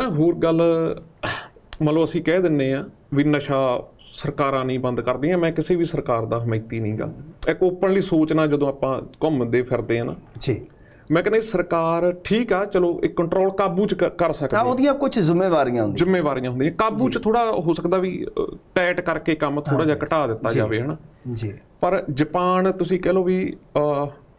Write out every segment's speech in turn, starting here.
ਨਾ ਹੋਰ ਗੱਲ ਮੰਨ ਲਓ ਅਸੀਂ ਕਹਿ ਦਿੰਨੇ ਆ ਵੀ ਨਸ਼ਾ ਸਰਕਾਰਾਂ ਨਹੀਂ ਬੰਦ ਕਰਦੀਆਂ ਮੈਂ ਕਿਸੇ ਵੀ ਸਰਕਾਰ ਦਾ ਹਮਾਇਤੀ ਨਹੀਂਗਾ ਇੱਕ ਓਪਨਲੀ ਸੋਚਣਾ ਜਦੋਂ ਆਪਾਂ ਘੁੰਮਦੇ ਫਿਰਦੇ ਆ ਨਾ ਜੀ। ਮੈਂ ਕਹਿੰਦਾ ਸਰਕਾਰ ਠੀਕ ਆ ਚਲੋ ਇੱਕ ਕੰਟਰੋਲ ਕਾਬੂ ਚ ਕਰ ਸਕਦੀ ਹੈ ਉਹਦੀਆਂ ਕੁਝ ਜ਼ਿੰਮੇਵਾਰੀਆਂ ਹੁੰਦੀਆਂ। ਜ਼ਿੰਮੇਵਾਰੀਆਂ ਹੁੰਦੀਆਂ। ਕਾਬੂ ਚ ਥੋੜਾ ਹੋ ਸਕਦਾ ਵੀ ਟਾਈਟ ਕਰਕੇ ਕੰਮ ਥੋੜਾ ਜਿਹਾ ਘਟਾ ਦਿੱਤਾ ਜਾਵੇ ਹਨਾ। ਜੀ। ਪਰ ਜਾਪਾਨ ਤੁਸੀਂ ਕਹਿ ਲਓ ਵੀ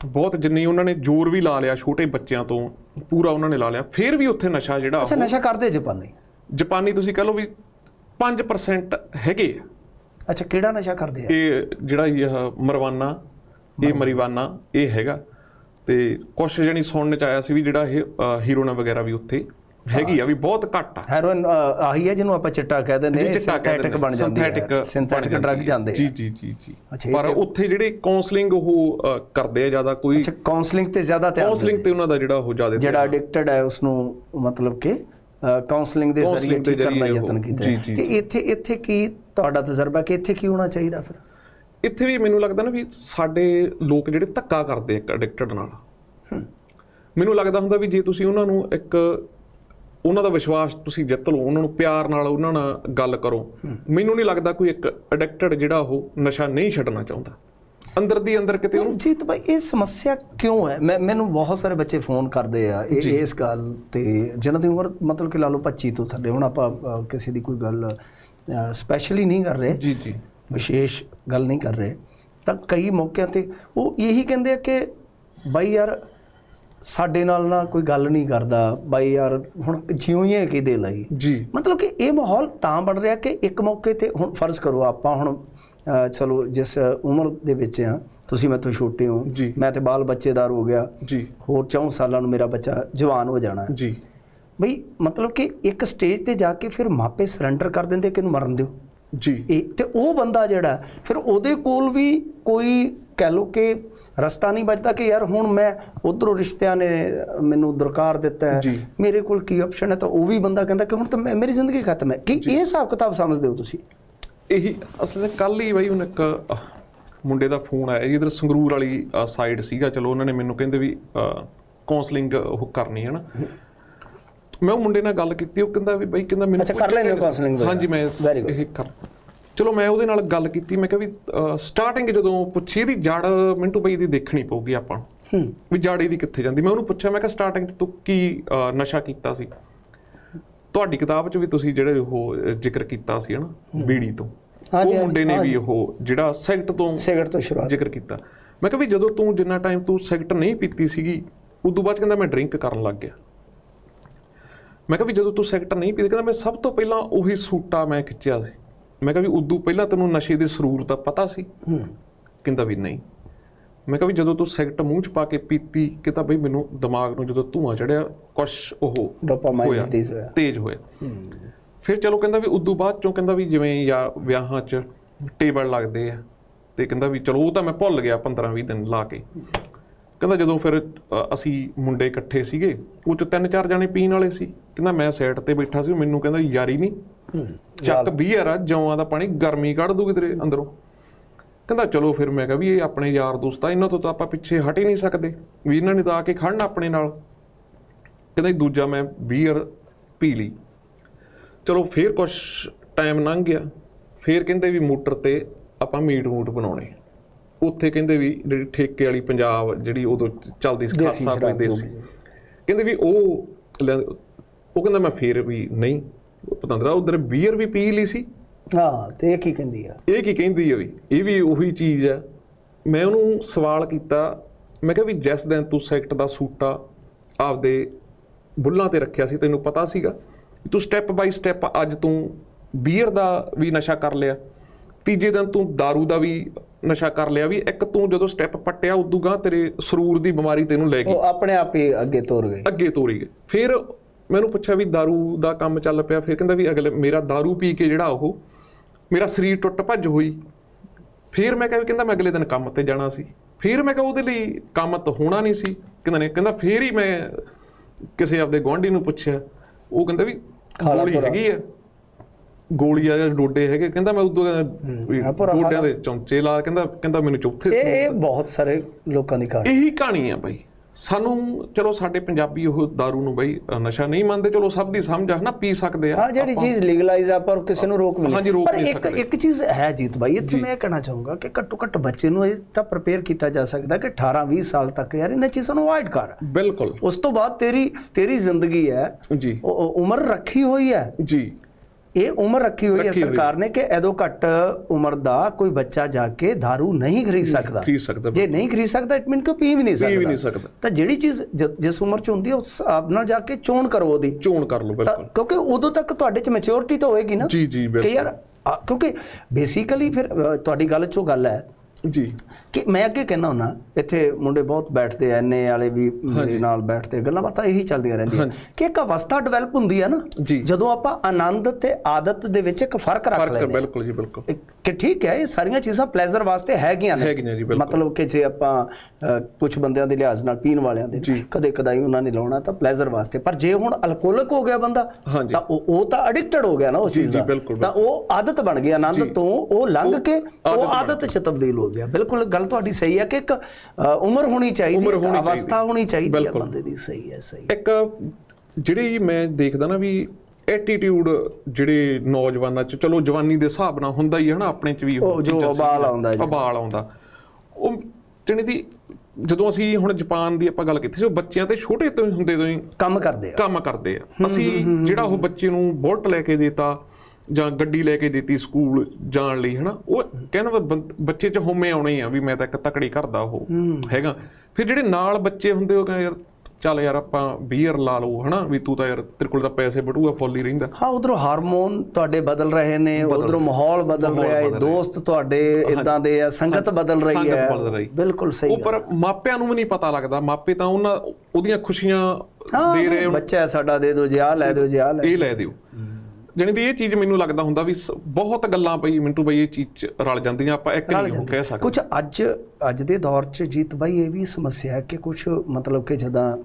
ਬਹੁਤ ਜਿੰਨੀ ਉਹਨਾਂ ਨੇ ਜ਼ੋਰ ਵੀ ਲਾ ਲਿਆ ਛੋਟੇ ਬੱਚਿਆਂ ਤੋਂ ਪੂਰਾ ਉਹਨਾਂ ਨੇ ਲਾ ਲਿਆ। ਫਿਰ ਵੀ ਉੱਥੇ ਨਸ਼ਾ ਜਿਹੜਾ ਅੱਛਾ ਨਸ਼ਾ ਕਰਦੇ ਜਾਪਾਨੀ? ਜਾਪਾਨੀ ਤੁਸੀਂ ਕਹਿ ਲਓ ਵੀ 5% ਹੈਗੇ ਆ। ਅੱਛਾ ਕਿਹੜਾ ਨਸ਼ਾ ਕਰਦੇ ਆ? ਇਹ ਜਿਹੜਾ ਇਹ ਮਰਵਾਨਾ ਇਹ ਮਰੀਵਾਨਾ। ਇਹ ਹੈਗਾ। ਤੇ ਕੁਛ ਜਣੀ ਸੁਣਨ ਚ ਆਇਆ ਸੀ ਵੀ ਜਿਹੜਾ ਇਹ ਹੀਰੋਨਾ ਵਗੈਰਾ ਵੀ ਉੱਥੇ। ਹੈਗੀ ਆ ਵੀ ਬਹੁਤ ਘੱਟ ਆ। ਹੈਰੋਇਨ ਆਹੀ ਹੈ ਜਿਹਨੂੰ ਆਪਾਂ ਚਿੱਟਾ ਕਹਿੰਦੇ ਨੇ ਸਿੰਥੈਟਿਕ ਬਣ ਜਾਂਦੀ ਹੈ। ਸਿੰਥੈਟਿਕ ਡਰੱਗ ਜਾਂਦੀ ਜੀ ਜੀ ਜੀ ਜੀ। ਪਰ ਉੱਥੇ ਜਿਹੜੇ ਕਾਉਂਸਲਿੰਗ ਉਹ ਕਰਦੇ ਆ ਜ਼ਿਆਦਾ ਕੋਈ ਅੱਛਾ ਕਾਉਂਸਲਿੰਗ ਤੇ ਜ਼ਿਆਦਾ ਧਿਆਨ ਕਾਉਂਸਲਿੰਗ ਤੇ ਉਹਨਾਂ ਦਾ ਜਿਹੜਾ ਉਹ ਜ਼ਿਆਦਾ ਜਿਹੜਾ ਐਡਿਕਟਡ ਹੈ ਉਸ ਨੂੰ ਮਤਲਬ ਕਿ ਕਾਉਂਸਲਿੰਗ ਦੇ ਜ਼ਰੀਏ ਠੀਕ ਕਰਨ ਦਾ ਯਤਨ ਕੀਤਾ ਤੇ ਇੱਥੇ ਇੱਥੇ ਕੀ ਤੁਹਾਡਾ ਤਜਰਬਾ ਕਿ ਇੱਥੇ ਕੀ ਹੋਣਾ ਚਾਹੀਦਾ ਫਿਰ? ਇੱਥੇ ਵੀ ਮੈਨੂੰ ਲੱਗਦਾ ਨਾ ਵੀ ਸਾਡੇ ਲੋਕ ਜਿਹੜੇ ਧੱਕਾ ਕਰਦੇ ਆ ਐਡਿਕਟਡ ਨਾਲ। ਮੈਨੂੰ ਲੱਗਦਾ ਹੁੰਦਾ ਵੀ ਜੇ ਤੁਸੀਂ ਉਹਨਾਂ ਨੂੰ ਇੱਕ ਉਹਨਾਂ ਦਾ ਵਿਸ਼ਵਾਸ ਤੁਸੀਂ ਜਿੱਤ ਲਓ ਉਹਨਾਂ ਨੂੰ ਪਿਆਰ ਨਾਲ ਉਹਨਾਂ ਨਾਲ ਗੱਲ ਕਰੋ। ਮੈਨੂੰ ਨਹੀਂ ਲੱਗਦਾ ਕੋਈ ਇੱਕ ਐਡਿਕਟਡ ਜਿਹੜਾ ਉਹ ਨਸ਼ਾ ਨਹੀਂ ਛੱਡਣਾ ਚਾਹੁੰਦਾ। ਅੰਦਰ ਦੀ ਅੰਦਰ ਕਿਤੇ ਉਹਨੂੰ ਜੀਤ ਭਾਈ ਇਹ ਸਮੱਸਿਆ ਕਿਉਂ ਹੈ? ਮੈਂ ਮੈਨੂੰ ਬਹੁਤ ਸਾਰੇ ਬੱਚੇ ਫੋਨ ਕਰਦੇ ਆ ਇਹ ਇਸ ਗੱਲ ਤੇ ਜਿਨ੍ਹਾਂ ਦੀ ਉਮਰ ਮਤਲਬ ਕਿ ਲਾ ਲਓ 25 ਤੋਂ ਥੱਲੇ। ਹੁਣ ਆਪਾਂ ਕਿਸੇ ਦੀ ਕੋਈ ਗੱਲ ਸਪੈਸ਼ਲੀ ਨਹੀਂ ਕਰ ਰਹੇ। ਜੀ ਜੀ। ਵਿਸ਼ੇਸ਼ ਗੱਲ ਨਹੀਂ ਕਰ ਰਹੇ। ਤਾਂ ਕਈ ਮੌਕਿਆਂ ਤੇ ਉਹ ਇਹੀ ਕਹਿੰਦੇ ਆ ਕਿ ਬਾਈ ਯਾਰ ਸਾਡੇ ਨਾਲ ਨਾ ਕੋਈ ਗੱਲ ਨਹੀਂ ਕਰਦਾ ਬਾਈ ਯਾਰ ਹੁਣ ਜਿਉਂ ਹੀ ਹੈ ਕਿਦੇ ਲਈ ਜੀ। ਮਤਲਬ ਕਿ ਇਹ ਮਾਹੌਲ ਤਾਂ ਬਣ ਰਿਹਾ ਕਿ ਇੱਕ ਮੌਕੇ ਤੇ ਹੁਣ ਫਰਜ਼ ਕਰੋ ਆਪਾਂ ਹੁਣ ਚਲੋ ਜਿਸ ਉਮਰ ਦੇ ਵਿੱਚ ਆ ਤੁਸੀਂ ਮੈਥੋਂ ਛੋਟੇ ਹੋ। ਮੈਂ ਤੇ ਬਾਲ ਬੱਚੇਦਾਰ ਹੋ ਗਿਆ ਜੀ। ਹੋਰ 4 ਸਾਲਾਂ ਨੂੰ ਮੇਰਾ ਬੱਚਾ ਜਵਾਨ ਹੋ ਜਾਣਾ। ਹੈ ਜੀ। ਬਈ ਮਤਲਬ ਕਿ ਇੱਕ ਸਟੇਜ ਤੇ ਜਾ ਕੇ ਫਿਰ ਮਾਪੇ ਸਰੈਂਡਰ ਕਰ ਦਿੰਦੇ ਕਿ ਇਹਨੂੰ ਮਰਨ ਦਿਓ। ਜੀ। ਇਹ ਤੇ ਉਹ ਬੰਦਾ ਜਿਹੜਾ ਫਿਰ ਉਹਦੇ ਕੋਲ ਵੀ ਕੋਈ ਕਹਿ ਲੋ ਕਿ ਰਸਤਾ ਨਹੀਂ ਬਚਦਾ ਕਿ ਯਾਰ ਹੁਣ ਮੈਂ ਉਧਰੋਂ ਰਿਸ਼ਤਿਆਂ ਨੇ ਮੈਨੂੰ ਦਰਕਾਰ ਦਿੱਤਾ ਹੈ। ਮੇਰੇ ਕੋਲ ਕੀ ਆਪਸ਼ਨ ਹੈ ਤਾਂ ਉਹ ਵੀ ਬੰਦਾ ਕਹਿੰਦਾ ਕਿ ਹੁਣ ਤਾਂ ਮੇਰੀ ਜ਼ਿੰਦਗੀ ਖਤਮ ਹੈ ਕੀ ਇਹ ਹਿਸਾਬ ਕਿਤਾਬ ਸਮਝਦੇ ਹੋ ਤੁਸੀਂ ਇਹੀ ਅਸਲ ਵਿੱਚ ਕੱਲ ਹੀ ਬਾਈ ਉਹਨੇ ਇੱਕ ਮੁੰਡੇ ਦਾ ਫੋਨ ਆਇਆ ਜੀ, ਇੱਧਰ ਸੰਗਰੂਰ ਵਾਲੀ ਸਾਈਡ ਸੀਗਾ ਚਲੋ ਉਹਨਾਂ ਨੇ ਮੈਨੂੰ ਕਹਿੰਦੇ ਵੀ ਕਾਉਂਸਲਿੰਗ ਉਹ ਕਰਨੀ ਹੈ ਨਾ ਮੈਂ ਉਹ ਮੁੰਡੇ ਨਾਲ ਗੱਲ ਕੀਤੀ ਉਹ ਕਹਿੰਦਾ ਵੀ ਬਾਈ ਕਹਿੰਦਾ ਮੈਨੂੰ ਅੱਛਾ, ਕਰ counselling ਵਗੈਰਾ? ਹਾਂਜੀ ਮੈਂ. ਇਹ ਕਰ ਚਲੋ ਮੈਂ ਉਹਦੇ ਨਾਲ ਗੱਲ ਕੀਤੀ ਮੈਂ ਕਿਹਾ ਵੀ ਸਟਾਰਟਿੰਗ ਜਦੋਂ ਪੁੱਛੀ ਇਹਦੀ ਜੜ ਮਿੰਟੂ ਬਾਈ ਦੀ ਦੇਖਣੀ ਪਊਗੀ ਆਪਾਂ। ਨੂੰ ਹੂੰ। ਵੀ ਜੜ ਇਹਦੀ ਕਿੱਥੇ ਜਾਂਦੀ? ਮੈਂ ਉਹਨੂੰ ਪੁੱਛਿਆ ਮੈਂ ਕਿਹਾ ਸਟਾਰਟਿੰਗ 'ਚ ਤੂੰ ਕੀ ਨਸ਼ਾ ਕੀਤਾ ਸੀ? ਤੁਹਾਡੀ ਕਿਤਾਬ 'ਚ ਵੀ ਤੁਸੀਂ ਜਿਹੜੇ ਉਹ ਜ਼ਿਕਰ ਕੀਤਾ ਸੀ ਹਨਾ ਬੀੜੀ ਤੋਂ। ਉਹ ਮੁੰਡੇ ਨੇ। ਵੀ ਉਹ ਜਿਹੜਾ ਸਿਗਰਟ ਤੋਂ ਸਿਗਰਟ ਤੋਂ ਸ਼ੁਰੂਆਤ। ਜ਼ਿਕਰ ਕੀਤਾ। ਮੈਂ ਕਿਹਾ ਵੀ ਜਦੋਂ ਤੂੰ ਜਿੰਨਾ ਟਾਈਮ ਤੂੰ ਸਿਗਰਟ ਨਹੀਂ ਪੀਤੀ ਸੀਗੀ ਉਦੋਂ ਬਾਅਦ ਕਹਿੰਦਾ ਮੈਂ ਡਰਿੰਕ ਕਰਨ ਲੱਗ ਗਿਆ। ਮੈਂ ਕਿਹਾ ਵੀ ਜਦੋਂ ਤੂੰ ਸਿਗਰਟ ਨਹੀਂ ਪੀਤੀ ਕਹਿੰਦਾ ਮੈਂ ਸਭ ਤੋਂ ਪਹਿਲਾਂ ਉਹੀ ਸੂਟਾ ਮੈਂ ਖਿੱਚਿਆ ਸੀ। ਮੈਂ ਕਿਹਾ ਵੀ ਉਦੋਂ ਪਹਿਲਾਂ ਤੈਨੂੰ ਨਸ਼ੇ ਦੇ ਸਰੂਰ ਦਾ ਪਤਾ ਸੀ? ਹੂੰ। ਕਹਿੰਦਾ ਵੀ ਨਹੀਂ। ਮੈਂ ਕਿਹਾ ਵੀ ਜਦੋਂ ਤੂੰ ਸਿਗਰਟ ਮੂੰਹ 'ਚ ਪਾ ਕੇ ਪੀਤੀ ਕਹਿੰਦਾ ਬਈ ਮੈਨੂੰ ਦਿਮਾਗ ਨੂੰ ਜਦੋਂ ਧੂਆਂ ਚੜਿਆ ਕੁਛ ਉਹ ਡੋਪਾਮਾਈਨ ਹੋਇਆ ਤੇਜ਼ ਹੋਇਆ। ਫਿਰ ਚਲੋ ਕਹਿੰਦਾ ਵੀ ਉਦੋਂ ਬਾਅਦ ਚੋਂ ਕਹਿੰਦਾ ਵੀ ਜਿਵੇਂ ਯਾ ਵਿਆਹਾਂ 'ਚ ਟੇਬਲ ਲੱਗਦੇ ਆ ਤੇ ਕਹਿੰਦਾ ਵੀ ਚਲੋ ਉਹ ਤਾਂ ਮੈਂ ਭੁੱਲ ਗਿਆ 15 20 ਦਿਨ ਲਾ ਕੇ। ਕਹਿੰਦਾ ਜਦੋਂ ਫਿਰ ਅਸੀਂ ਮੁੰਡੇ ਇਕੱਠੇ ਸੀਗੇ ਉਹ ਚ ਤਿੰਨ ਚਾਰ ਜਾਣੇ ਪੀਣ ਵਾਲੇ ਸੀ। ਕਹਿੰਦਾ ਮੈਂ ਸਾਈਡ ਤੇ ਬੈਠਾ ਸੀ ਮੈਨੂੰ ਕਹਿੰਦਾ ਯਾਰੀ ਨਹੀਂ। ਚੱਕ ਬੀਅਰ ਆ ਜੌਆਂ ਦਾ ਪਾਣੀ ਗਰਮੀ ਕੱਢ ਦੂਗੀ ਤੇਰੇ ਅੰਦਰੋਂ। ਕਹਿੰਦਾ ਚਲੋ ਫਿਰ ਮੈਂ ਕਿਹਾ ਵੀ ਇਹ ਆਪਣੇ ਯਾਰ ਦੋਸਤ ਆ ਇਹਨਾਂ ਤੋਂ ਤਾਂ ਆਪਾਂ ਪਿੱਛੇ ਹਟ ਹੀ ਨਹੀਂ ਸਕਦੇ। ਵੀ ਇਹਨਾਂ ਨੇ ਤਾਂ ਆ ਕੇ ਖੜਨਾ ਆਪਣੇ ਨਾਲ। ਕਹਿੰਦਾ ਦੂਜਾ ਮੈਂ ਬੀਅਰ ਪੀ ਲਈ। ਚਲੋ ਫੇਰ ਕੁਛ ਟਾਈਮ ਲੰਘ ਗਿਆ। ਫੇਰ ਕਹਿੰਦੇ ਵੀ ਮੋਟਰ ਤੇ ਆਪਾਂ ਮੀਟ ਮੂਟ ਬਣਾਉਣੇ ਉੱਥੇ ਕਹਿੰਦੇ ਵੀ ਜਿਹੜੀ ਠੇਕੇ ਵਾਲੀ ਪੰਜਾਬ ਜਿਹੜੀ ਉਦੋਂ ਚੱਲਦੀ ਸੀ ਖਾਸਾ ਕੋਈ ਦੇਸੀ। ਕਹਿੰਦੇ ਵੀ ਉਹ ਉਹ ਕਹਿੰਦਾ ਮੈਂ ਫੇਰ ਵੀ ਨਹੀਂ ਪਤੰਦਰਾ ਉਧਰ ਬੀਅਰ ਵੀ ਪੀ ਲਈ ਸੀ। ਹਾਂ ਤੇ ਇਹ ਕੀ ਕਹਿੰਦੀ ਆ? ਇਹ ਕੀ ਕਹਿੰਦੀ ਹੈ ਵੀ ਇਹ ਵੀ ਉਹੀ ਚੀਜ਼ ਹੈ ਮੈਂ ਉਹਨੂੰ ਸਵਾਲ ਕੀਤਾ ਮੈਂ ਕਿਹਾ ਵੀ ਜਿਸ ਦਿਨ ਤੂੰ ਸੈਕਟ ਦਾ ਸੂਟਾ ਆਪਦੇ ਬੁੱਲਾਂ ਤੇ ਰੱਖਿਆ ਸੀ ਤੈਨੂੰ ਪਤਾ ਸੀਗਾ? ਤੂੰ ਸਟੈਪ ਬਾਈ ਸਟੈਪ ਅੱਜ ਤੂੰ ਬੀਅਰ ਦਾ ਵੀ ਨਸ਼ਾ ਕਰ ਲਿਆ। ਤੀਜੇ ਦਿਨ ਤੂੰ दारू ਦਾ ਵੀ ਨਸ਼ਾ ਕਰ ਲਿਆ ਵੀ ਇੱਕ ਤੂੰ ਜਦੋਂ ਸਟੈਪ ਪੱਟਿਆ ਉਦੋਂ ਗਾਂ ਤੇਰੇ ਸਰੂਰ ਦੀ ਬਿਮਾਰੀ ਤੈਨੂੰ ਲੈ ਗਈ ਉਹ ਆਪਣੇ ਆਪ ਹੀ ਅੱਗੇ ਤੋਰ ਗਏ ਅੱਗੇ ਤੋਰੀ ਗਏ ਫਿਰ ਮੈਨੂੰ ਪੁੱਛਿਆ ਵੀ दारू ਦਾ ਕੰਮ ਚੱਲ ਪਿਆ ਫਿਰ ਕਹਿੰਦਾ ਵੀ ਅਗਲੇ ਮੇਰਾ दारू ਪੀ ਕੇ ਜਿਹੜਾ ਉਹ ਮੇਰਾ ਸਰੀਰ ਟੁੱਟ ਭੱਜ ਹੋਈ ਫਿਰ ਮੈਂ ਕਿਹਾ ਵੀ ਕਹਿੰਦਾ ਮੈਂ ਅਗਲੇ ਦਿਨ ਕੰਮ ਤੇ ਜਾਣਾ ਸੀ ਫਿਰ ਮੈਂ ਕਿਹਾ ਉਹਦੇ ਲਈ ਕੰਮ ਤਾਂ ਹੋਣਾ ਨਹੀਂ ਸੀ ਕਹਿੰਦਾ ਨੇ ਕਹਿੰਦਾ ਫਿਰ ਹੀ ਮੈਂ ਕਿਸੇ ਆਪਦੇ ਗੁਆਂਢੀ ਨੂੰ ਪੁੱਛਿਆ ਉਹ ਕਹਿੰਦਾ ਵੀ ਖਾਲਾ ਗੋਲੀ ਭਰਾ। ਹੈਗੀ ਆ ਗੋਲੀ ਆ ਜਾਂ ਡੋਡੇ ਹੈਗੇ ਕਹਿੰਦਾ ਮੈਂ ਉਦੋਂ ਆ ਭਰਾ ਡੋਡਿਆਂ ਦੇ। ਚੌਂਚੇ ਲਾ ਕਹਿੰਦਾ ਕਹਿੰਦਾ ਮੈਨੂੰ ਚੌਥੇ ਇਹ ਬਹੁਤ ਸਾਰੇ ਲੋਕਾਂ ਦੀ ਕਹਾਣੀ। ਇਹੀ ਕਹਾਣੀ ਆ ਬਾਈ। ਸਾਨੂੰ ਚਲੋ ਸਾਡੇ ਪੰਜਾਬੀ ਉਹ दारू ਨੂੰ ਬਈ ਨਸ਼ਾ ਨਹੀਂ ਮੰਨਦੇ ਚਲੋ ਸਭ ਦੀ ਸਮਝ ਆ ਹਨਾ ਪੀ ਸਕਦੇ ਆ ਹਾਂ ਜਿਹੜੀ ਚੀਜ਼ ਲੀਗਲਾਈਜ਼ ਆ ਪਰ ਕਿਸੇ ਨੂੰ ਰੋਕ ਰੋਕ ਪਰ ਇੱਕ। ਇੱਕ ਚੀਜ਼ ਹੈ ਜੀਤ ਭਾਈ ਇੱਥੇ ਮੈਂ ਕਹਿਣਾ ਚਾਹੂੰਗਾ ਕਿ ਘੱਟੋ ਘੱਟ ਬੱਚੇ ਨੂੰ ਇਹ ਤਾਂ ਪ੍ਰਪੇਅਰ ਕੀਤਾ ਜਾ ਸਕਦਾ ਕਿ 18 20 ਸਾਲ ਤੱਕ ਯਾਰ ਇਹਨਾਂ ਚੀਜ਼ਾਂ ਨੂੰ ਅਵੋਇਡ ਕਰ। ਬਿਲਕੁਲ। ਉਸ ਤੋਂ ਬਾਅਦ ਤੇਰੀ ਤੇਰੀ ਜ਼ਿੰਦਗੀ ਹੈ ਜੀ। ਉਮਰ ਰੱਖੀ ਹੋਈ ਹੈ। ਜੀ। ਇਹ ਉਮਰ ਰੱਖੀ ਹੋਈ ਹੈ। ਸਰਕਾਰ ਨੇ ਕਿ ਐਦੋਂ ਘੱਟ ਉਮਰ ਦਾ ਕੋਈ ਬੱਚਾ ਜਾ ਕੇ दारू ਨਹੀਂ ਖਰੀਦ ਸਕਦਾ। ਖਰੀਦ ਸਕਦਾ ਜੇ ਨਹੀਂ ਖਰੀਦ ਸਕਦਾ ਇਟ ਮੀਨ ਕਿ ਪੀ ਵੀ ਨਹੀਂ ਪੀ ਵੀ ਸਕਦਾ। ਨਹੀਂ ਸਕਦਾ। ਤਾਂ ਜਿਹੜੀ ਚੀਜ਼ ਜਿਸ ਉਮਰ ਚ ਹੁੰਦੀ ਹੈ ਉਸ ਨਾਲ ਜਾ ਕੇ ਚੋਣ ਕਰੋ ਉਹਦੀ। ਚੋਣ ਕਰ ਲਓ ਬਿਲਕੁਲ। ਕਿਉਂਕਿ ਉਦੋਂ ਤੱਕ ਤੁਹਾਡੇ ਚ ਮੈਚਿਓਰਿਟੀ ਤਾਂ ਹੋਏਗੀ ਨਾ। ਜੀ ਜੀ ਕਿ ਬਿਲਕੁਲ। ਯਾਰ ਆ, ਕਿਉਂਕਿ ਬੇਸਿਕਲੀ ਫਿਰ ਤੁਹਾਡੀ ਗੱਲ ਚੋਂ ਗੱਲ ਹੈ ਜੀ ਕਿ ਮੈਂ ਅੱਗੇ ਕਹਿੰਦਾ ਹੁੰਨਾ ਇੱਥੇ ਮੁੰਡੇ ਬਹੁਤ ਬੈਠਦੇ ਐ ਐਨਏ ਵਾਲੇ ਵੀ ਮੇਰੇ ਨਾਲ ਬੈਠਦੇ ਗੱਲਾਂ ਬਾਤਾਂ ਇਹੀ ਚੱਲਦੀਆਂ ਰਹਿੰਦੀਆਂ। ਕਿ ਇੱਕ ਅਵਸਥਾ ਡਿਵੈਲਪ ਹੁੰਦੀ ਹੈ ਨਾ। ਜਦੋਂ ਆਪਾਂ ਆਨੰਦ ਤੇ ਆਦਤ ਦੇ ਵਿੱਚ ਇੱਕ ਫ਼ਰਕ ਰੱਖ ਲੈਂਦੇ ਹਾਂ। ਬਿਲਕੁਲ ਜੀ ਬਿਲਕੁਲ ਕਿ ਠੀਕ ਹੈ ਇਹ ਸਾਰੀਆਂ ਚੀਜ਼ਾਂ ਪਲੇਜ਼ਰ ਵਾਸਤੇ ਹੈਗੀਆਂ ਨੇ ਹੈਗੀਆਂ ਜੀ ਬਿਲਕੁਲ ਮਤਲਬ ਕਿ ਜੇ ਆਪਾਂ ਕੁਝ ਬੰਦਿਆਂ ਦੇ ਲਿਹਾਜ਼ ਨਾਲ ਪੀਣ ਵਾਲਿਆਂ ਦੇ। ਕਦੇ ਕਦਾਈ ਉਹਨਾਂ ਨੇ ਲਾਉਣਾ ਤਾਂ ਪਲੇਜ਼ਰ ਵਾਸਤੇ ਪਰ ਜੇ ਹੁਣ ਅਲਕੋਹਲਿਕ ਹੋ ਗਿਆ ਬੰਦਾ। ਤਾਂ ਉਹ ਉਹ ਤਾਂ ਐਡਿਕਟਡ ਹੋ ਗਿਆ ਨਾ ਉਸ ਚੀਜ਼ ਦਾ ਤਾਂ ਉਹ ਆਦਤ ਬਣ ਗਈ ਆਨੰਦ। ਤੋਂ ਉਹ ਲੰਘ ਕੇ ਉਹ ਆਦਤ 'ਚ ਤਬਦੀਲ ਹੋ ਗਿਆ ਬਿਲਕੁਲ ਗੱਲ ਤੁਹਾਡੀ ਸਹੀ ਹੈ ਕਿ ਇੱਕ ਉਮਰ ਹੋਣੀ ਚਾਹੀਦੀ ਹੈ ਅਵਸਥਾ। ਹੋਣੀ ਚਾਹੀਦੀ ਹੈ। ਬੰਦੇ ਦੀ ਸਹੀ ਹੈ ਸਹੀ ਇੱਕ ਜਿਹੜੀ ਮੈਂ ਦੇਖਦਾ ਨਾ ਵੀ ਐਟੀਟਿਊਡ ਜਿਹੜੇ ਨੌਜਵਾਨਾਂ ਚ ਚਲੋ ਜਵਾਨੀ ਦੇ ਹਿਸਾਬ ਨਾਲ ਹੁੰਦਾ ਹੀ ਹੈ ਨਾ ਆਪਣੇ ਚ ਵੀ ਉਹ ਜੋ ਉਬਾਲ। ਆਉਂਦਾ ਜੀ। ਉਬਾਲ ਆਉਂਦਾ ਉਹ ਜਣੀ ਦੀ ਜਦੋਂ ਅਸੀਂ ਹੁਣ ਜਾਪਾਨ ਦੀ ਆਪਾਂ ਗੱਲ ਕੀਤੀ ਸੀ ਉਹ ਬੱਚਿਆਂ ਤੇ ਛੋਟੇ ਤੋਂ ਹੁੰਦੇ ਤੋਂ ਹੀ ਕੰਮ ਕਰਦੇ ਆ ਕੰਮ ਕਰਦੇ ਆ ਅਸੀਂ ਜਿਹੜਾ ਉਹ ਬੱਚੇ ਨੂੰ ਬੁਲਟ ਲੈ ਕੇ ਦਿੱਤਾ ਜਾਂ ਗੱਡੀ ਲੈ ਕੇ ਦਿੱਤੀ ਸਕੂਲ ਜਾਣ ਲਈ ਹਨਾ? ਉਹ ਕਹਿੰਦਾ ਬੱਚੇ ਚ ਹੋਮੇ ਆਉਣੇ ਆ ਵੀ ਮੈਂ ਤਾਂ ਇੱਕ ਤਕੜੀ ਕਰਦਾ ਉਹ ਹੈਗਾ? ਫਿਰ ਜਿਹੜੇ ਨਾਲ ਬੱਚੇ ਹੁੰਦੇ ਉਹ ਕਹਿੰਦੇ ਯਾਰ ਚੱਲ ਯਾਰ ਆਪਾਂ ਬੀਅਰ ਲਾ ਲਓ ਹਨਾ? ਵੀ ਤੂੰ ਤਾਂ ਯਾਰ ਤੇਰੇ ਕੋਲ ਤਾਂ ਪੈਸੇ ਬਟੂਆ ਫੁੱਲ ਹੀ ਰਹਿੰਦਾ। ਹਾਂ ਉਧਰੋਂ ਹਾਰਮੋਨ ਤੁਹਾਡੇ ਬਦਲ ਰਹੇ ਨੇ ਉਧਰੋਂ ਮਾਹੌਲ ਬਦਲ ਰਿਹਾ ਹੈ ਦੋਸਤ ਤੁਹਾਡੇ ਇਦਾਂ ਦੇ ਆ ਸੰਗਤ ਬਦਲ ਰਹੀ ਹੈ। ਬਿਲਕੁਲ ਸਹੀ ਉਹ ਪਰ ਮਾਪਿਆਂ ਨੂੰ ਵੀ ਨਹੀਂ ਪਤਾ ਲੱਗਦਾ। ਮਾਪੇ ਤਾਂ ਉਹਨਾਂ ਉਹਦੀਆਂ ਖੁਸ਼ੀਆਂ ਦੇ ਰਹੇ ਬੱਚਾ ਸਾਡਾ ਦੇ ਦਿਓ ਜੀ ਆਹ ਲੈ ਦਿਓ ਜੀ ਆਹ ਲੈ ਇਹ ਲੈ ਦਿਓ। ਜਾਣੀ ਦੀ ਇਹ ਚੀਜ਼ ਮੈਨੂੰ ਲੱਗਦਾ ਹੁੰਦਾ ਵੀ ਬਹੁਤ ਗੱਲਾਂ ਪਈ ਮਿੰਟੂ ਬਈ ਇਹ ਚੀਜ਼ ਚ ਰਲ ਜਾਂਦੀਆਂ ਆਪਾਂ ਇੱਕ ਨਹੀਂ ਕਹਿ ਸਕਦੇ। ਕੁਝ ਅੱਜ ਅੱਜ ਦੇ ਦੌਰ 'ਚ ਜੀਤ ਬਾਈ ਇਹ ਵੀ ਸਮੱਸਿਆ ਹੈ ਕਿ ਕੁਝ ਮਤਲਬ ਕਿ ਜਦਾਂ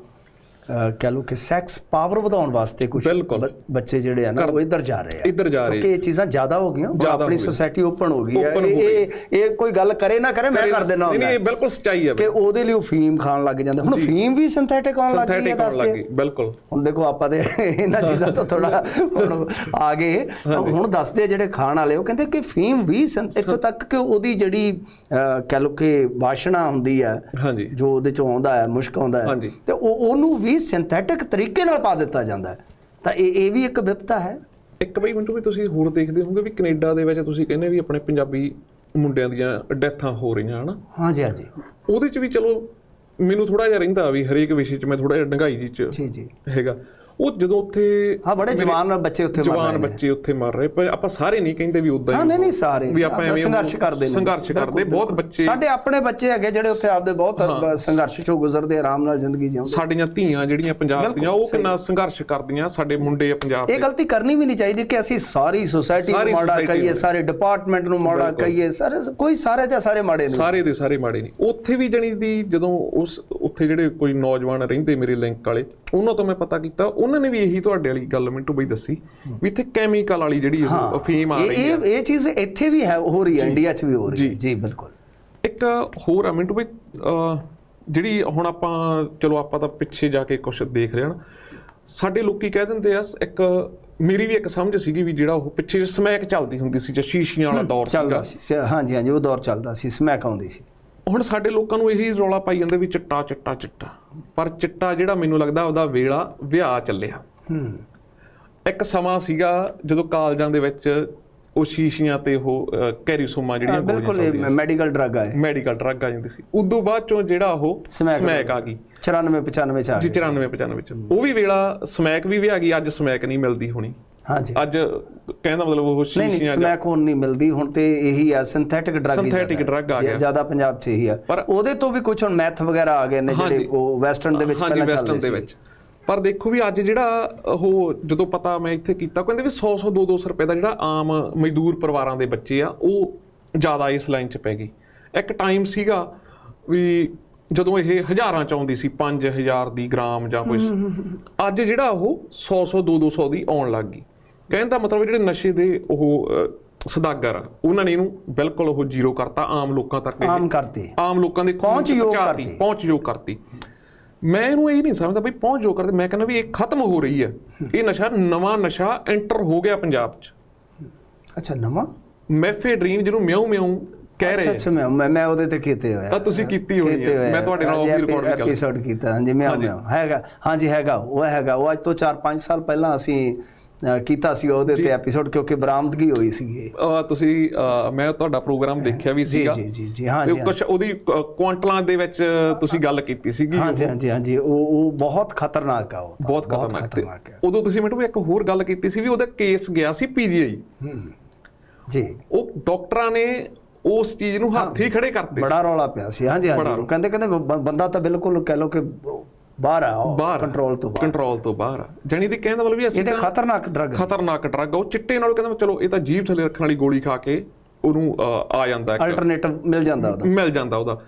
ਕਹਿ ਲਓ ਕਿ ਸੈਕਸ ਪਾਵਰ ਵਧਾਉਣ ਵਾਸਤੇ ਕੁਝ। ਬੱਚੇ ਜਿਹੜੇ ਆ ਨਾ ਉਹ ਇੱਧਰ ਜਾ ਰਹੇ ਆ। ਇੱਧਰ ਜਾ ਰਹੇ ਕਿਉਂਕਿ ਇਹ ਚੀਜ਼ਾਂ ਜ਼ਿਆਦਾ ਹੋ ਗਈਆਂ ਆਪਣੀ। ਸੋਸਾਇਟੀ ਓਪਨ ਹੋ ਗਈ ਹੈ ਇਹ ਇਹ ਕੋਈ ਗੱਲ ਕਰੇ ਨਾ ਕਰੇ ਮੈਂ ਕਰ ਦੇਣਾ ਹੁੰਦਾ। ਨਹੀਂ ਇਹ ਬਿਲਕੁਲ ਸੱਚਾਈ ਹੈ ਕਿ ਉਹਦੇ ਲਈ ਉਹ ਫੀਮ ਖਾਣ ਲੱਗ ਜਾਂਦੇ। ਹੁਣ ਫੀਮ ਵੀ ਸਿੰਥੈਟਿਕ ਆਉਣ ਲੱਗ ਗਈ ਹੈ ਦੱਸਦੇ। ਬਿਲਕੁਲ। ਹੁਣ ਦੇਖੋ ਆਪਾਂ ਤੇ ਇਹਨਾਂ ਚੀਜ਼ਾਂ ਤੋਂ ਥੋੜਾ ਹੁਣ ਆ ਗਏ। ਤਾਂ ਹੁਣ ਦੱਸਦੇ ਜਿਹੜੇ ਖਾਣ ਵਾਲੇ ਉਹ ਕਹਿੰਦੇ ਕਿ ਫੀਮ ਵੀ ਇੱਥੋਂ ਤੱਕ ਕਿ ਉਹਦੀ ਜਿਹੜੀ ਕਹਿ ਲਓ ਕਿ ਵਾਸ਼ਨਾ ਹੁੰਦੀ ਹੈ ਜੋ ਉਹਦੇ ਚੋਂ ਆਉਂਦਾ ਹੈ ਮੁਸ਼ਕ ਆਉਂਦਾ ਹੈ। ਤੇ ਉਹ ਉਹਨੂੰ ਵੀ ਸਿੰਥੈਟਿਕ ਤਰੀਕੇ ਨਾਲ ਪਾ ਦਿੱਤਾ ਜਾਂਦਾ ਹੈ। ਤਾਂ ਇਹ ਇਹ ਵੀ ਇੱਕ ਵਿਪਤਾ ਹੈ। ਇੱਕ ਬਈ ਮਿੰਟੂ ਵੀ ਤੁਸੀਂ ਹੋਰ ਦੇਖਦੇ ਹੋਵੋਗੇ ਵੀ ਕੈਨੇਡਾ ਦੇ ਵਿੱਚ ਤੁਸੀਂ ਕਹਿੰਦੇ ਵੀ ਆਪਣੇ ਪੰਜਾਬੀ ਮੁੰਡਿਆਂ ਦੀਆਂ ਡੈਥਾਂ ਹੋ ਰਹੀਆਂ ਹਨਾ? ਹਾਂਜੀ ਹਾਂਜੀ ਉਹਦੇ ਚ ਵੀ ਚਲੋ ਮੈਨੂੰ ਥੋੜਾ ਜਿਹਾ ਰਹਿੰਦਾ ਵੀ ਹਰੇਕ ਵਿਸ਼ੇ ਚ ਮੈਂ ਥੋੜਾ ਜਿਹਾ ਡੰਗਾਈ ਜੀ ਚ ਜੀ ਜੀ। ਹੈਗਾ। ਉਹ ਜਦੋਂ ਉੱਥੇ ਹਾਂ ਬੜੇ ਜਵਾਨ ਬੱਚੇ ਉੱਥੇ ਮਰ ਰਹੇ ਜਵਾਨ ਬੱਚੇ ਉੱਥੇ ਮਰ ਰਹੇ। ਪਰ ਆਪਾਂ ਸਾਰੇ ਨਹੀਂ ਕਹਿੰਦੇ ਵੀ ਉਦਾਂ ਹਾਂ ਨਹੀਂ ਨਹੀਂ ਸਾਰੇ। ਵੀ ਆਪਾਂ ਐਵੇਂ ਸੰਘਰਸ਼ ਕਰਦੇ ਨੇ। ਸੰਘਰਸ਼ ਕਰਦੇ। ਬਹੁਤ। ਬੱਚੇ ਸਾਡੇ ਆਪਣੇ ਬੱਚੇ ਹੈਗੇ ਜਿਹੜੇ ਉੱਥੇ ਆਪਦੇ ਬਹੁਤ ਸੰਘਰਸ਼ ਚੋਂ ਗੁਜ਼ਰਦੇ ਆਰਾਮ ਨਾਲ ਜ਼ਿੰਦਗੀ ਜਿਉਂਦੇ। ਸਾਡੀਆਂ ਧੀਆਂ ਜਿਹੜੀਆਂ ਪੰਜਾਬ ਦੀਆਂ ਉਹ ਕਿੰਨਾ ਸੰਘਰਸ਼ ਕਰਦੀਆਂ ਸਾਡੇ ਮੁੰਡੇ ਪੰਜਾਬ ਇਹ ਦੇ। ਗਲਤੀ ਕਰਨੀ ਵੀ ਨਹੀਂ ਚਾਹੀਦੀ ਕਿ ਅਸੀਂ ਸਾਰੀ ਸੋਸਾਇਟੀ ਨੂੰ ਮਾੜਾ ਕਹੀਏ। ਸਾਰੇ ਡਿਪਾਰਟਮੈਂਟ ਨੂੰ ਮਾੜਾ ਕਹੀਏ ਸਾਰੇ ਕੋਈ ਸਾਰੇ ਤੇ ਸਾਰੇ ਮਾੜੇ ਨੇ। ਸਾਰੇ ਦੇ ਸਾਰੇ ਮਾੜੇ ਨਹੀਂ ਉੱਥੇ ਵੀ ਜਣੀ ਦੀ ਜਦੋਂ ਉਸ ਉੱਥੇ ਜਿਹੜੇ ਕੋਈ ਨੌਜਵਾਨ ਰਹਿੰਦੇ ਮੇਰੇ ਲਿੰਕ ਵਾਲੇ ਉਹਨਾਂ ਤੋਂ ਮੈਂ ਪਤਾ ਕੀਤਾ ਉਹਨਾਂ ਨੇ ਵੀ ਇਹੀ ਤੁਹਾਡੇ ਵਾਲੀ ਗੱਲ ਮਿੰਟੂ ਬਈ ਦੱਸੀ ਵੀ ਇੱਥੇ ਕੈਮੀਕਲ ਵਾਲੀ ਜਿਹੜੀ ਉਹ ਫੇਮ ਆ ਰਹੀ ਹੈ ਇਹ ਇਹ ਚੀਜ਼ ਇੱਥੇ ਵੀ ਹੈ ਹੋ ਰਹੀ ਹੈ ਇੰਡੀਆ 'ਚ ਵੀ ਹੋ ਰਹੀ ਹੈ। ਜੀ। ਬਿਲਕੁਲ। ਇੱਕ ਹੋਰ ਆ ਮਿੰਟੂ ਬਈ ਜਿਹੜੀ ਹੁਣ ਆਪਾਂ ਚਲੋ ਆਪਾਂ ਤਾਂ ਪਿੱਛੇ ਜਾ ਕੇ ਕੁਝ ਦੇਖ ਰਹੇ ਹਾਂ ਸਾਡੇ ਲੋਕੀ ਕਹਿ ਦਿੰਦੇ ਆ ਇੱਕ ਮੇਰੀ ਵੀ ਇੱਕ ਸਮਝ ਸੀਗੀ ਵੀ ਜਿਹੜਾ ਉਹ ਪਿੱਛੇ ਸਮੈਕ ਚੱਲਦੀ ਹੁੰਦੀ ਸੀ ਜਾਂ ਸ਼ੀਸ਼ੀਆਂ ਵਾਲਾ ਦੌਰ ਚੱਲਦਾ ਸੀ। ਹਾਂਜੀ ਹਾਂਜੀ ਉਹ ਦੌਰ ਚੱਲਦਾ ਸੀ ਸਮੈਕ ਆਉਂਦੀ ਸੀ। ਹੁਣ ਸਾਡੇ ਲੋਕਾਂ ਨੂੰ ਇਹੀ ਰੌਲਾ ਪਾਈ ਜਾਂਦੇ ਵੀ ਚਿੱਟਾ ਚਿੱਟਾ ਚਿੱਟਾ। ਪਰ ਚਿੱਟਾ ਜਿਹੜਾ ਮੈਨੂੰ ਲੱਗਦਾ ਉਹਦਾ ਵੇਲਾ ਵਿਆਹ ਚੱਲਿਆ। ਹੂੰ। ਇੱਕ ਸਮਾਂ ਸੀਗਾ ਜਦੋਂ ਕਾਲਜਾਂ ਦੇ ਵਿੱਚ ਉਹ ਸ਼ੀਸ਼ੀਆਂ ਤੇ ਉਹ ਕੈਰੀਸੋਮਾ ਜਿਹੜੀਆਂ ਬਿਲਕੁਲ ਮੈਡੀਕਲ ਡਰੱਗ ਹੈ ਮੈਡੀਕਲ ਡਰੱਗ ਆ ਜਾਂਦੀ ਸੀ। ਉਦੋਂ ਬਾਅਦ ਚੋਂ ਜਿਹੜਾ ਉਹ ਸਮੈਕ ਆ ਗਈ। 94 95 ਚ ਆ ਜੀ ਗਏ 94 95 ਚ। ਉਹ ਵੀ ਵੇਲਾ ਸਮੈਕ ਵੀ ਵੀ ਆ ਗਈ ਅੱਜ ਸਮੈਕ ਨਹੀਂ ਮਿਲਦੀ ਹੋਣੀ। ਹਾਂਜੀ। ਅੱਜ ਕਹਿੰਦਾ ਮਤਲਬ ਉਹ ਨਹੀਂ ਨਹੀਂ ਸ਼ੀਸ਼ੀਆਂ ਸਮੈਕ ਹੁਣ ਨਹੀਂ ਮਿਲਦੀ ਹੁਣ ਤੇ ਇਹੀ ਆ ਸਿੰਥੈਟਿਕ ਡਰੱਗ Synthetic drug ਆ ਗਿਆ। ਜ਼ਿਆਦਾ ਪੰਜਾਬ 'ਚ ਇਹੀ ਆ। ਪਰ- ਉਹਦੇ ਤੋਂ ਵੀ ਕੁਝ ਹੁਣ ਮੈਥ ਵਗੈਰਾ ਆ ਗਏ ਨੇ ਜਿਹੜੇ। ਉਹ ਵੈਸਟਰਨ ਦੇ ਵਿੱਚ ਹਾਂਜੀ ਪਹਿਲਾਂ ਵੈਸਟਰਨ ਚੱਲਦੇ ਦੇ ਸੀ ਵਿੱਚ। ਪਰ ਦੇਖੋ ਵੀ ਅੱਜ ਜਿਹੜਾ ਉਹ ਜਦੋਂ ਪਤਾ ਮੈਂ ਇੱਥੇ ਕੀਤਾ ਕਹਿੰਦੇ ਵੀ 100 100 200 ਰੁਪਏ ਦਾ ਜਿਹੜਾ ਆਮ ਮਜ਼ਦੂਰ ਪਰਿਵਾਰਾਂ ਦੇ ਬੱਚੇ ਆ ਉਹ ਜ਼ਿਆਦਾ ਇਸ ਲਾਈਨ 'ਚ ਪੈ ਗਈ ਇੱਕ ਟਾਈਮ ਸੀਗਾ ਵੀ ਜਦੋਂ ਇਹ ਹਜ਼ਾਰਾਂ ਚ ਆਉਂਦੀ ਸੀ 5000 ਦੀ ਗ੍ਰਾਮ ਜਾਂ ਕੋਈ ਅੱਜ ਜਿਹੜਾ ਉਹ 100 100 2 200 ਦੀ ਆਉਣ ਲੱਗ ਗਈ। ਕਹਿਣ ਦਾ ਮਤਲਬ ਜਿਹੜੇ ਨਸ਼ੇ ਦੇ ਉਹ ਸਦਾਗਰ ਉਹਨਾਂ ਨੇ ਇਹਨੂੰ ਬਿਲਕੁਲ ਉਹ ਜ਼ੀਰੋ ਕਰਤਾ ਆਮ ਲੋਕਾਂ ਤੱਕ ਆਮ ਕਰਤੇ। ਆਮ ਲੋਕਾਂ ਦੇ ਪਹੁੰਚਯੋਗ ਪਹੁੰਚਾਤੀ, ਕਰਤੀ। ਪਹੁੰਚਯੋਗ ਕਰਤੀ। ਮੈਂ ਇਹਨੂੰ ਇਹ ਨਹੀਂ ਸਮਝਦਾ ਬਈ ਪਹੁੰਚ ਜੋ ਕਰਦੇ ਮੈਂ ਕਹਿੰਦਾ ਵੀ ਇਹ ਖਤਮ ਹੋ ਰਹੀ ਹੈ। ਇਹ ਨਸ਼ਾ ਨਵਾਂ ਨਸ਼ਾ ਐਂਟਰ ਹੋ ਗਿਆ ਪੰਜਾਬ 'ਚ। ਅੱਛਾ ਨਵਾਂ? ਮੈਫੇਡਰੀਨ ਜਿਹਨੂੰ ਮਿਆਉ ਮਿਆਉ ਕਹਿ ਰਹੇ ਅੱਛਾ ਮੈਂ ਮੈਂ ਮੈਂ ਉਹਦੇ ਤੇ ਕੀਤੇ ਹੋਇਆ ਆ। ਤੁਸੀਂ ਕੀਤੀ ਹੋਣੀ ਕੀਤੇ ਹੈ ਮੈਂ ਤੁਹਾਡੇ ਨਾਲ ਉਹ ਵੀ ਰਿਕਾਰਡ ਵੀ ਐਪੀਸੋਡ ਕੀਤਾ। ਹਾਂਜੀ ਮੈਂ ਮੈਂ ਹੈਗਾ ਹਾਂਜੀ ਹੈਗਾ ਉਹ ਹੈਗਾ। ਉਹ ਅੱਜ ਤੋਂ 4-5 ਸਾਲ ਪਹਿਲਾਂ ਅਸੀਂ ਕੀਤਾ ਸੀ ਉਹਦੇ ਤੇ ਐਪੀਸੋਡ ਕਿਉਂਕਿ ਬਰਾਮਦਗੀ ਹੋਈ ਸੀਗੀ। ਅਹ ਤੁਸੀਂ ਮੈਂ ਤੁਹਾਡਾ ਪ੍ਰੋਗਰਾਮ ਦੇਖਿਆ ਵੀ ਜੀ ਸੀਗਾ। ਜੀ ਜੀ ਜੀ ਹਾਂ ਜੀ ਕੁਝ ਉਹਦੀ ਕੁਆਂਟਲਾਂ ਦੇ ਵਿੱਚ ਤੁਸੀਂ ਗੱਲ ਕੀਤੀ ਸੀਗੀ। ਹਾਂਜੀ ਹਾਂਜੀ ਹਾਂਜੀ ਉਹ ਉਹ ਬਹੁਤ ਖਤਰਨਾਕ ਆ ਉਹ ਬਹੁਤ ਖਤਰਨਾਕ। ਹੈ ਉਦੋਂ ਤੁਸੀਂ ਮੈਨੂੰ ਇੱਕ ਹੋਰ ਗੱਲ ਕੀਤੀ ਸੀ ਵੀ ਉਹਦਾ ਕੇਸ ਗਿਆ ਸੀ ਪੀਜੀਆਈ ਹੂੰ। ਜੀ। ਉਹ ਡਾਕਟਰਾਂ ਨੇ ਉਸ ਚੀਜ਼ ਨੂੰ ਹੱਥ ਹੀ ਖੜੇ ਕਰਤੇ ਬੜਾ ਰੌਲਾ ਪਿਆ ਸੀ। ਹਾਂਜੀ ਹਾਂਜੀ ਕਹਿੰਦੇ ਕਹਿੰਦੇ ਬੰਦਾ ਤਾਂ ਬਿਲਕੁਲ ਕਹਿ ਲੋ ਕਿ ਬਾਹਰ ਆ ਬਾਹਰ ਕੰਟਰੋਲ ਤੋਂ ਬਾਹਰ। ਕੰਟਰੋਲ ਤੋਂ ਬਾਹਰ ਆ। ਜਾਣੀ ਦੀ ਕਹਿੰਦਾ ਮਤਲਬ ਵੀ ਅਸੀਂ ਇਹਦੇ ਤਾਂ ਖਤਰਨਾਕ ਡਰਗ ਖਤਰਨਾਕ ਡਰੱਗ ਉਹ ਚਿੱਟੇ ਨਾਲ ਕਹਿੰਦਾ ਚਲੋ ਇਹ ਤਾਂ ਜੀਭ ਥੱਲੇ ਰੱਖਣ ਵਾਲੀ ਗੋਲੀ ਖਾ ਕੇ ਉਹਨੂੰ ਆ ਜਾਂਦਾ ਇੱਕ। ਅਲਟਰਨੇਟਿਵ ਮਿਲ ਜਾਂਦਾ ਉਹਦਾ। ਮਿਲ ਜਾਂਦਾ ਉਹਦਾ।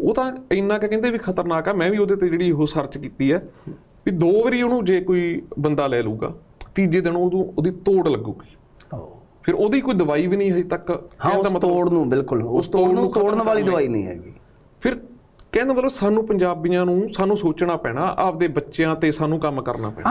ਉਹ ਤਾਂ ਇੰਨਾ ਕਿ ਕਹਿੰਦੇ ਵੀ ਖਤਰਨਾਕ ਆ। ਮੈਂ ਵੀ ਉਹਦੇ ਤੇ ਜਿਹੜੀ ਉਹ ਸਰਚ ਕੀਤੀ ਹੈ ਵੀ ਦੋ ਵਾਰੀ ਉਹਨੂੰ ਜੇ ਕੋਈ ਬੰਦਾ ਲੈ ਲੂਗਾ ਤੀਜੇ ਦਿਨ ਉਹਨੂੰ ਉਹਦੀ ਤੋੜ ਲੱਗੂਗੀ। ਫਿਰ ਉਹਦੀ ਕੋਈ ਦਵਾਈ ਵੀ ਨਹੀਂ ਹਜੇ ਤੱਕ। ਹਾਂ ਉਸ ਤੋੜ ਨੂੰ ਬਿਲਕੁਲ। ਉਸ ਤੋੜ ਨੂੰ ਤੋੜਨ ਵਾਲੀ ਦਵਾਈ ਨਹੀਂ ਹੈਗੀ। ਫਿਰ ਕਹਿੰਦਾ ਮਤਲਬ ਸਾਨੂੰ ਪੰਜਾਬੀਆਂ ਨੂੰ ਸਾਨੂੰ ਸੋਚਣਾ ਪੈਣਾ, ਆਪਦੇ ਬੱਚਿਆਂ ਤੇ ਸਾਨੂੰ ਕੰਮ ਕਰਨਾ ਪੈਣਾ।